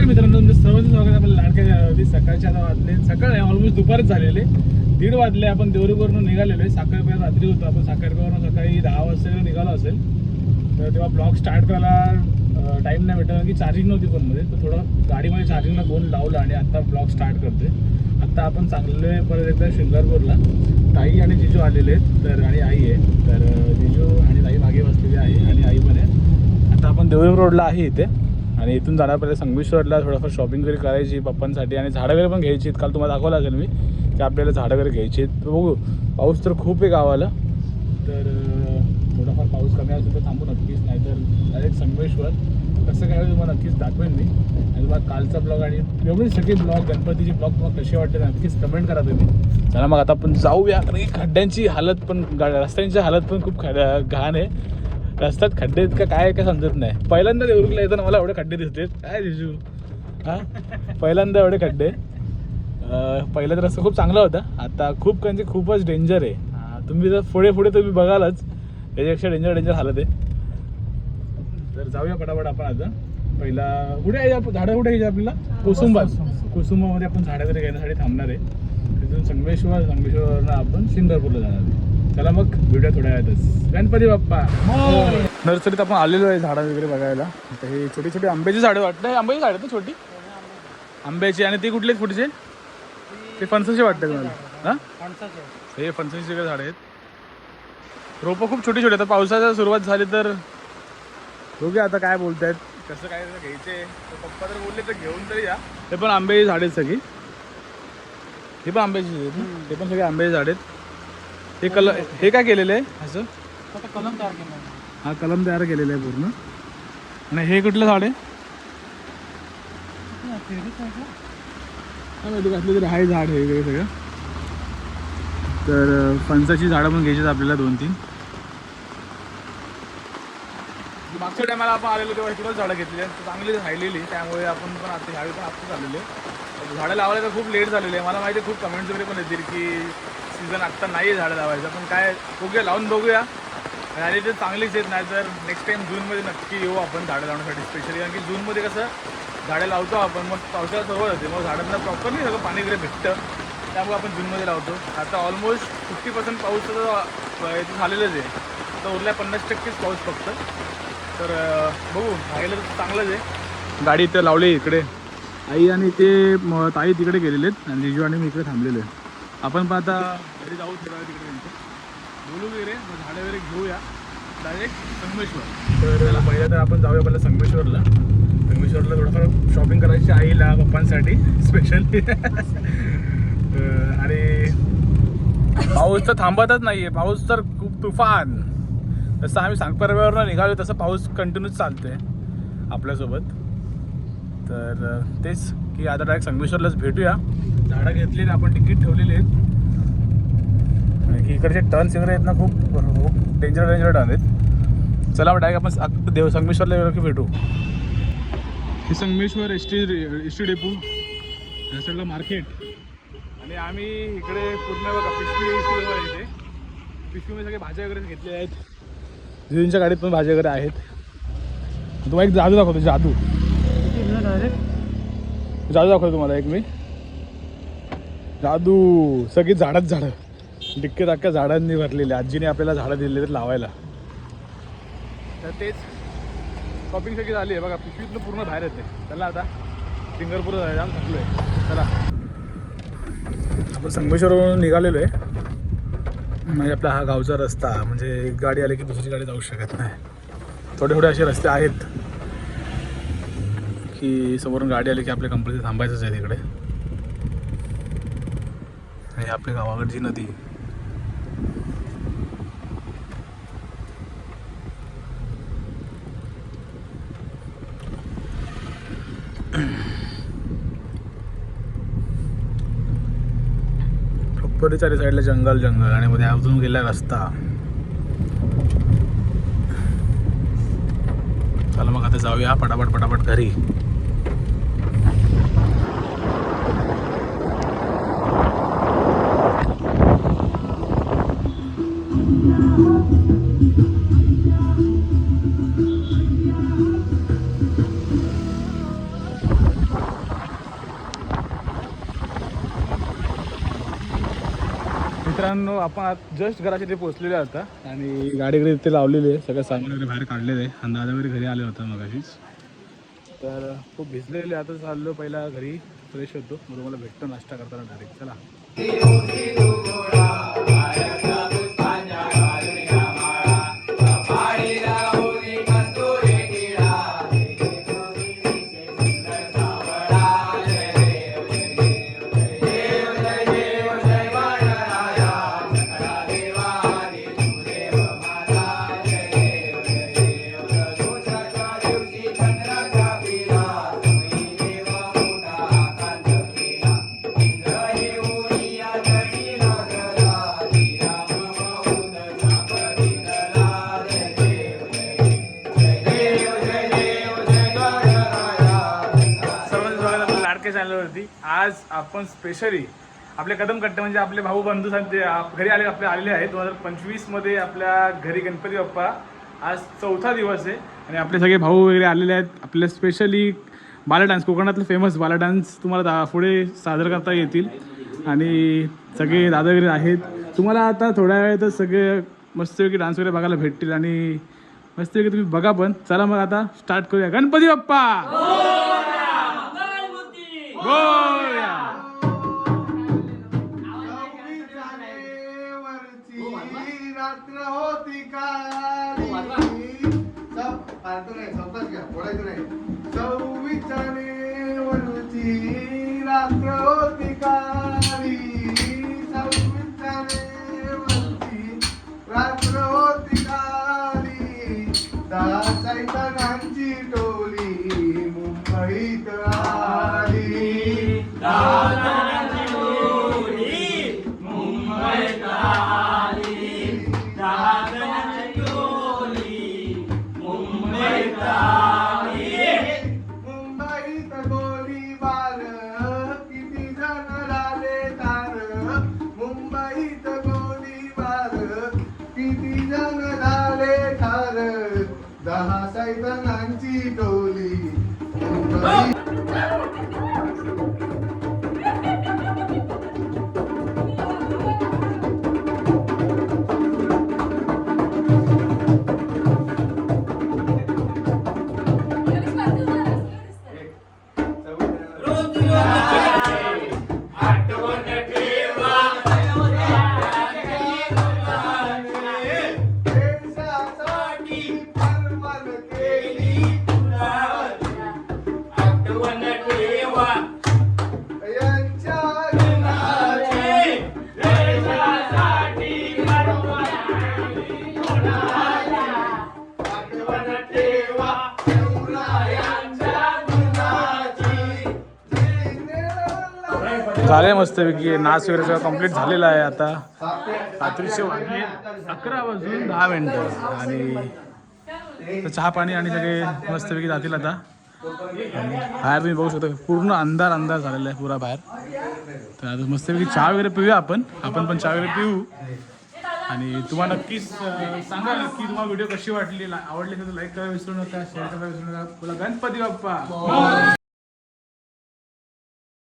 नमस्कार मित्रांनो तुमचं सर्वांचं स्वागत आहे. आपल्या लाडक्या सकाळच्या सकाळचे आता वाजले. सकाळ आहे ऑलमोस्ट दुपारच झालेले. दीड वाजले आपण देवरीवरून निघालेलो आहे. साखरपेर रात्री होतो. आपण साखरपेरवरून सकाळी दहा वाजता निघालो असेल तर तेव्हा ब्लॉग स्टार्ट करायला टाईम नाही भेटला की चार्जिंग नव्हती फोनमध्ये. तर थोडं गाडीमध्ये चार्जिंगला फोन लावला आणि आत्ता ब्लॉग स्टार्ट करते आत्ता आपण चांगले परत एकदा शिंगारपूरला. ताई आणि जिजू आलेले आहेत. तर आणि आई आहे. तर जिजू आणि ताई मागे बसलेली आहे आणि आई पण आहे. आता आपण देवरी रोडला आहे इथे. आणि इथून जाणार पहिले संगमेश्वरला थोडंफार शॉपिंग वगैरे करायची पप्पांसाठी आणि झाडं वगैरे पण घ्यायची. आहेत काल तुम्हाला दाखवलं असेल मी की आपल्याला झाडं वगैरे घ्यायची आहेत. बघू पाऊस तर खूप आहे गावाला. तर थोडाफार पाऊस कमी असेल तर थांबू नक्कीच नाहीतर डायरेक्ट संगमेश्वर. कसं काय तुम्हाला नक्कीच दाखवेन मी. आणि तुम्हाला कालचा ब्लॉग आणि एवढे सगळे ब्लॉग गणपतीचे ब्लॉग तुम्हाला कसे वाटते नक्कीच कमेंट करा तुम्ही. चला मग आता आपण जाऊया. कारण की खड्ड्यांची हालत पण रस्त्यांची हालत पण खूप खड- घाण आहे. रस्त्यात खड्डे आहेत का काय काय समजत नाही. पहिल्यांदा देवरुखला येताना मला एवढे खड्डे दिसते काय दिसू? हा? पहिल्यांदा एवढे खड्डे. पहिला तर रस्ता खूप चांगला होता. आता खूप म्हणजे खूपच डेंजर आहे. तुम्ही जर पुढे पुढे तुम्ही बघालच याच्यापेक्षा डेंजर डेंजर हालत आहे तर जाऊया पटापट आपण आता. पहिला कुठे आहे झाडं कुठे घ्यायची आपल्याला? कुसुंबात. कुसुंबामध्ये आपण झाडं वगैरे घेण्यासाठी थांबणार आहे. तिथून संगमेश्वर संगमेश्वरवरनं आपण सिंगापूरला जाणार आहे. चला मग भेटूया थोड्या वेळातच. गणपती बाप्पा. नर्सरीत आपण आलेलो आहे झाडं वगैरे बघायला. हे छोटी छोटी आंब्याची झाडं वाटतं. आंब्याची झाडं आहेत ना छोटी? आंब्याची. आणि ती कुठली आहेत पुढचे? ते फणसाचे वाटतं तुम्हाला? हां? हे फणसाची वगैरे झाडं आहेत. रोपं खूप छोटी छोटी आता पावसाची सुरुवात झाली तर बघूया आता काय बोलतायत. कसं काय घ्यायचे? तर पप्पा तर बोलले तर घेऊन तरी या. हे पण आंब्याची झाड आहेत सगळी. हे पण आंब्याची? हे पण सगळे आंब्याची झाड आहेत. हे कलर हे काय केलेलं आहे? असं कलम तयार केला हा कलम तयार केलेला आहे पूर्ण. आणि हे कुठलं झाड आहे? काय माहिती कसलं तरी आहे झाड हे वगैरे सगळं. तर फणसाची झाडं पण घ्यायची आपल्याला दोन तीन. मागच्या टायमाला आपण आलेलो तेव्हा इकडंच झाडं घेतली आहेत. चांगली राहिलेली त्यामुळे आपण पण आता ह्यावेळी पण आत्ताच आलेले झाडं लावायला तर खूप लेट झालेले आहे. मला माहिती खूप कमेंट्स वगैरे पण येतील की सीझन आत्ता नाही आहे झाडं लावायचं पण काय बघूया लावून बघूया. आणि ते चांगलीच येत नाही तर नेक्स्ट टाईम जूनमध्ये नक्की येऊ आपण झाडं लावण्यासाठी स्पेशली कारण की जूनमध्ये कसं झाडं लावतो आपण मग पावसाळ्यात सुरुवात होते मग झाडांना प्रॉपर नाही सगळं पाणी वगैरे भेटतं. त्यामुळे आपण जूनमध्ये लावतो. आता ऑलमोस्ट फिफ्टी पर्सेंट पाऊस तर झालेलंच आहे. आता उरल्या पन्नास टक्केच पाऊस फक्त. तर बघू राहिलं तर चांगलंच आहे. गाडी इथं लावली इकडे. आई आणि ते ताई तिकडे गेलेले आहेत आणि जिजू आणि मी इकडे थांबलेलो आहे. आपण पण आता घरी जाऊ थोडा तिकडे त्यांचं बोलू वगैरे मग झाडं वगैरे घेऊया. डायरेक्ट संगमेश्वर. तर पहिल्या तर आपण जाऊया पहिला संगमेश्वरला. संगमेश्वरला थोडंफार शॉपिंग करायची आईला पप्पांसाठी स्पेशली आणि पाऊस तर थांबतच नाही आहे पाऊस तर खूप तुफान. जसं आम्ही सांगपरव्यावरनं निघालो तसं पाऊस कंटिन्यूच चालतोय आपल्यासोबत. तर तेच की आता डायरेक्ट संगमेश्वरलाच भेटूया. झाडं घेतली आपण तिकीट ठेवलेली आहेत. इकडचे टर्न्स वगैरे आहेत ना खूप खूप डेंजर डेंजर टर्न आहेत. चला डायरेक्ट आपण देव संगमेश्वरला गेलो की भेटू? हे Sangameshwar S T S T depot या सगळं मार्केट. आणि आम्ही इकडे पूर्ण बघा पिशवी इथे. पिशवीमध्ये सगळे भाज्या वगैरे घेतल्या आहेत. जिजूंच्या गाडीत पण भाज्या वगैरे आहेत. तुम्हाला एक जादू दाखवतो जादू. डायरेक्ट जादू दाखवतो तुम्हाला एक मी. जादू सगळी झाडच झाडं. डिक्के धक्क्या झाडांनी भरलेले. आजीने आपल्याला झाडं दिलेली आहेत लावायला. तर तेच शॉपिंग सगळी झाली आहे. बघा पिशवीतनं पूर्ण बाहेर येते. चला आता सिंगरपूर जाम थकलो आहे चला. आपण संगमेश्वरवरून निघालेलो आहे. म्हणजे आपला हा गावचा रस्ता म्हणजे एक गाडी आली की दुसरी गाडी जाऊ शकत नाही. थोडे थोडे असे रस्ते आहेत की समोरून गाडी आली की आपल्या कंपनीचं थांबायचंच आहे तिकडे. आणि आपल्या गावाकडची नदी. प्रॉपर चारी साईडला जंगल जंगल आणि मध्ये अजून गेला रस्ता. चला मग आता जाऊया पटापट पटापट घरी. आपण जस्ट घराच्या ते पोहोचलेले आता. आणि गाडी वगैरे इथे लावलेली आहे. सगळं सामान वगैरे बाहेर काढलेलं आहे. आणि दादा वगैरे घरी आले होता मगाशीच. तर खूप भिजलेले आता चाललो पहिला घरी. फ्रेश होतो. मग तुम्हाला भेटतो नाश्ता करताना डायरेक्ट चला. आज आपण स्पेशली आपले कदम कट्टे म्हणजे आपले भाऊ बंधू सांग- ते आप- घरी आले आपले आलेले आहेत. दोन हजार पंचवीसमध्ये आपल्या घरी गणपती बाप्पा. आज चौथा दिवस आहे आणि आपले सगळे भाऊ वगैरे आलेले आहेत. आपले स्पेशली बाला डान्स कोकणातलं फेमस बाला डान्स तुम्हाला दा पुढे सादर करता येतील. आणि सगळे दादा वगैरे आहेत. तुम्हाला आता थोड्या वेळातच सगळे मस्तपैकी डान्स वगैरे बघायला भेटतील आणि मस्तपैकी तुम्ही बघा पण. चला मग आता स्टार्ट करूया. गणपती बाप्पा! रात्र होती काळी सव- पाहतो नाही, स्वतःच घ्या, बोलायचं नाही. सव्वीसच्या वरची रात्र होती काळी दहा सैतानांची टोली झाले मस्तपैकी नाच वगैरे सगळं कंप्लीट झालेला आहे आता. रात्रीचे वाजले अकरा वाजून दहा मिनटं. आणि तर चहा पाणी आणि सगळे मस्तपैकी जातील आता. आणि बाहेर तुम्ही बघू शकता पूर्ण अंधार अंधार झालेला आहे पुरा बाहेर. तर आता मस्तपैकी चहा वगैरे पिऊया आपण. आपण पण चहा वगैरे पिऊ. आणि तुम्हाला नक्कीच सांगा नक्की तुम्हाला व्हिडिओ कशी वाटली. ला- आवडली तर लाईक करायला विसरू नका शेअर करायला विसरू नका. बोला गणपती बाप्पा.